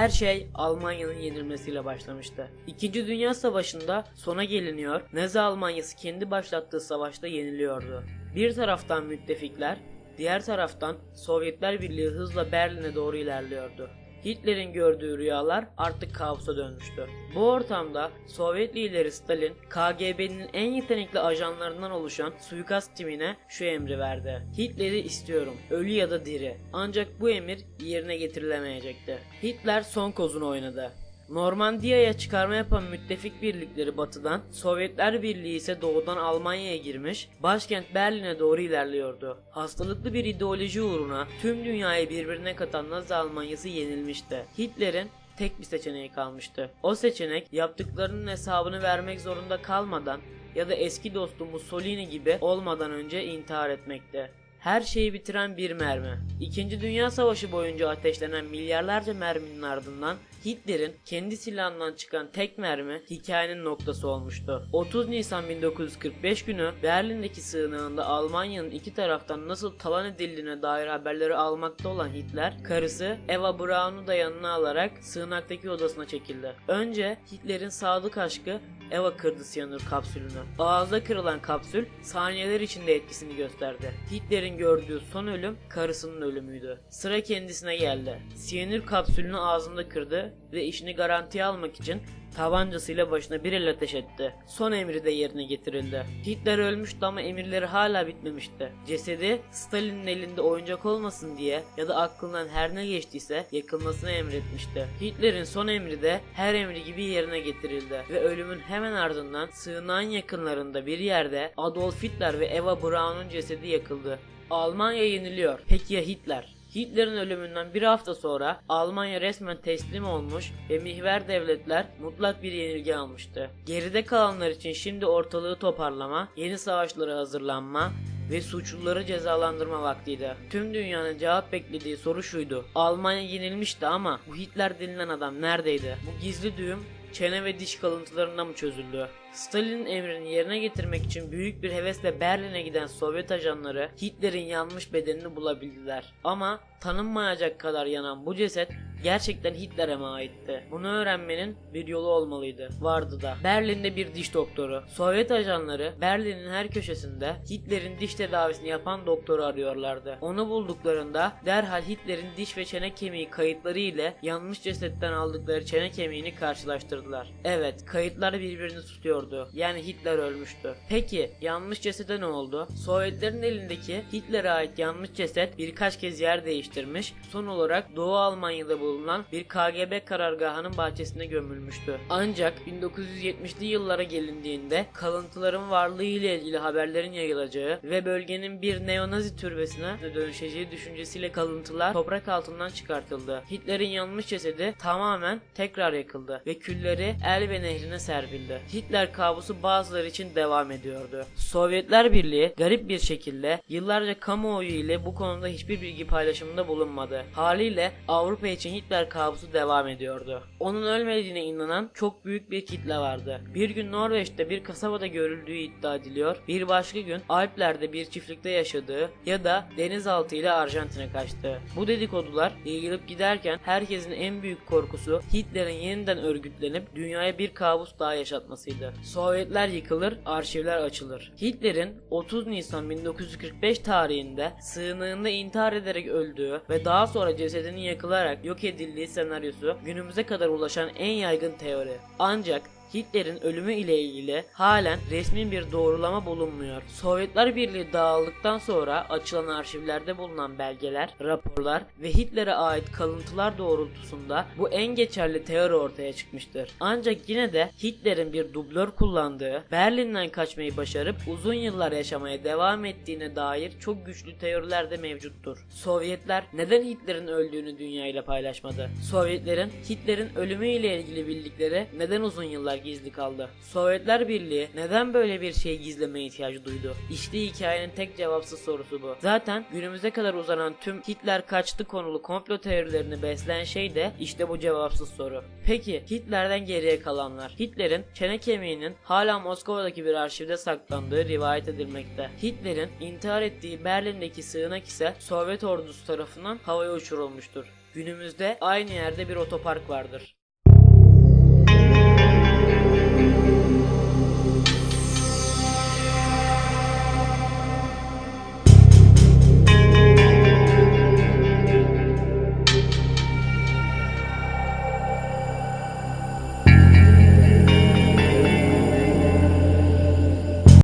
Her şey Almanya'nın yenilmesiyle başlamıştı. İkinci Dünya Savaşı'nda sona geliniyor, Nazi Almanyası kendi başlattığı savaşta yeniliyordu. Bir taraftan müttefikler, diğer taraftan Sovyetler Birliği hızla Berlin'e doğru ilerliyordu. Hitler'in gördüğü rüyalar artık kabusa dönmüştü. Bu ortamda Sovyet lideri Stalin, KGB'nin en yetenekli ajanlarından oluşan suikast timine şu emri verdi. Hitler'i istiyorum, ölü ya da diri. Ancak bu emir yerine getirilemeyecekti. Hitler son kozunu oynadı. Normandiya'ya çıkarma yapan müttefik birlikleri batıdan, Sovyetler Birliği ise doğudan Almanya'ya girmiş, başkent Berlin'e doğru ilerliyordu. Hastalıklı bir ideoloji uğruna tüm dünyayı birbirine katan Nazi Almanyası yenilmişti. Hitler'in tek bir seçeneği kalmıştı. O seçenek yaptıklarının hesabını vermek zorunda kalmadan ya da eski dostu Mussolini gibi olmadan önce intihar etmekti. Her şeyi bitiren bir mermi. İkinci Dünya Savaşı boyunca ateşlenen milyarlarca merminin ardından Hitler'in kendi silahından çıkan tek mermi hikayenin noktası olmuştu. 30 Nisan 1945 günü Berlin'deki sığınağında Almanya'nın iki taraftan nasıl talan edildiğine dair haberleri almakta olan Hitler, karısı Eva Braun'u da yanına alarak sığınaktaki odasına çekildi. Önce Hitler'in sadık aşkı Eva kırdı siyanür kapsülünü. Ağızda kırılan kapsül saniyeler içinde etkisini gösterdi. Hitler'in gördüğü son ölüm karısının ölümüydü. Sıra kendisine geldi. Siyanür kapsülünü ağzında kırdı ve işini garantiye almak için tabancasıyla başına bir el ateş etti. Son emri de yerine getirildi. Hitler ölmüştü ama emirleri hala bitmemişti. Cesedi Stalin'in elinde oyuncak olmasın diye ya da aklından her ne geçtiyse yakılmasını emretmişti. Hitler'in son emri de her emri gibi yerine getirildi ve ölümün hemen ardından sığınağın yakınlarında bir yerde Adolf Hitler ve Eva Braun'un cesedi yakıldı. Almanya yeniliyor. Peki ya Hitler? Hitler'in ölümünden bir hafta sonra Almanya resmen teslim olmuş ve mihver devletler mutlak bir yenilgi almıştı. Geride kalanlar için şimdi ortalığı toparlama, yeni savaşlara hazırlanma ve suçluları cezalandırma vaktiydi. Tüm dünyanın cevap beklediği soru şuydu. Almanya yenilmişti ama bu Hitler denilen adam neredeydi? Bu gizli düğüm çene ve diş kalıntılarında mı çözüldü? Stalin'in emrini yerine getirmek için büyük bir hevesle Berlin'e giden Sovyet ajanları Hitler'in yanmış bedenini bulabildiler. Ama tanınmayacak kadar yanan bu ceset gerçekten Hitler'e mi aitti? Bunu öğrenmenin bir yolu olmalıydı. Vardı da. Berlin'de bir diş doktoru. Sovyet ajanları Berlin'in her köşesinde Hitler'in diş tedavisini yapan doktoru arıyorlardı. Onu bulduklarında derhal Hitler'in diş ve çene kemiği kayıtları ile yanmış cesetten aldıkları çene kemiğini karşılaştırdılar. Evet, kayıtlar birbirini tutuyordu. Yani Hitler ölmüştü. Peki, yanmış cesede ne oldu? Sovyetlerin elindeki Hitler'e ait yanmış ceset birkaç kez yer değiştirmiş. Son olarak Doğu Almanya'da bulunan bir KGB karargahının bahçesine gömülmüştü. Ancak 1970'li yıllara gelindiğinde kalıntıların varlığı ile ilgili haberlerin yayılacağı ve bölgenin bir neonazi türbesine dönüşeceği düşüncesiyle kalıntılar toprak altından çıkartıldı. Hitler'in yanmış cesedi tamamen tekrar yakıldı ve külleri Elbe nehrine serpildi. Hitler kabusu bazıları için devam ediyordu. Sovyetler Birliği garip bir şekilde yıllarca kamuoyu ile bu konuda hiçbir bilgi paylaşımında bulunmadı. Haliyle Avrupa için Hitler kabusu devam ediyordu. Onun ölmediğine inanan çok büyük bir kitle vardı. Bir gün Norveç'te bir kasabada görüldüğü iddia ediliyor. Bir başka gün Alplerde bir çiftlikte yaşadığı ya da denizaltı ile Arjantin'e kaçtığı. Bu dedikodular yayılıp giderken herkesin en büyük korkusu Hitler'in yeniden örgütlenip dünyaya bir kabus daha yaşatmasıydı. Sovyetler yıkılır, arşivler açılır. Hitler'in 30 Nisan 1945 tarihinde sığınığında intihar ederek öldüğü ve daha sonra cesedinin yakılarak yok edildiği senaryosu günümüze kadar ulaşan en yaygın teori. Ancak Hitler'in ölümü ile ilgili halen resmi bir doğrulama bulunmuyor. Sovyetler Birliği dağıldıktan sonra açılan arşivlerde bulunan belgeler, raporlar ve Hitler'e ait kalıntılar doğrultusunda bu en geçerli teori ortaya çıkmıştır. Ancak yine de Hitler'in bir dublör kullandığı, Berlin'den kaçmayı başarıp uzun yıllar yaşamaya devam ettiğine dair çok güçlü teoriler de mevcuttur. Sovyetler neden Hitler'in öldüğünü dünyayla paylaşmadı? Sovyetlerin Hitler'in ölümü ile ilgili bildikleri neden uzun yıllar gizli kaldı? Sovyetler Birliği neden böyle bir şey gizlemeye ihtiyacı duydu? İşte hikayenin tek cevapsız sorusu bu. Zaten günümüze kadar uzanan tüm Hitler kaçtı konulu komplo teorilerini besleyen şey de işte bu cevapsız soru. Peki Hitler'den geriye kalanlar? Hitler'in çene kemiğinin hala Moskova'daki bir arşivde saklandığı rivayet edilmekte. Hitler'in intihar ettiği Berlin'deki sığınak ise Sovyet ordusu tarafından havaya uçurulmuştur. Günümüzde aynı yerde bir otopark vardır.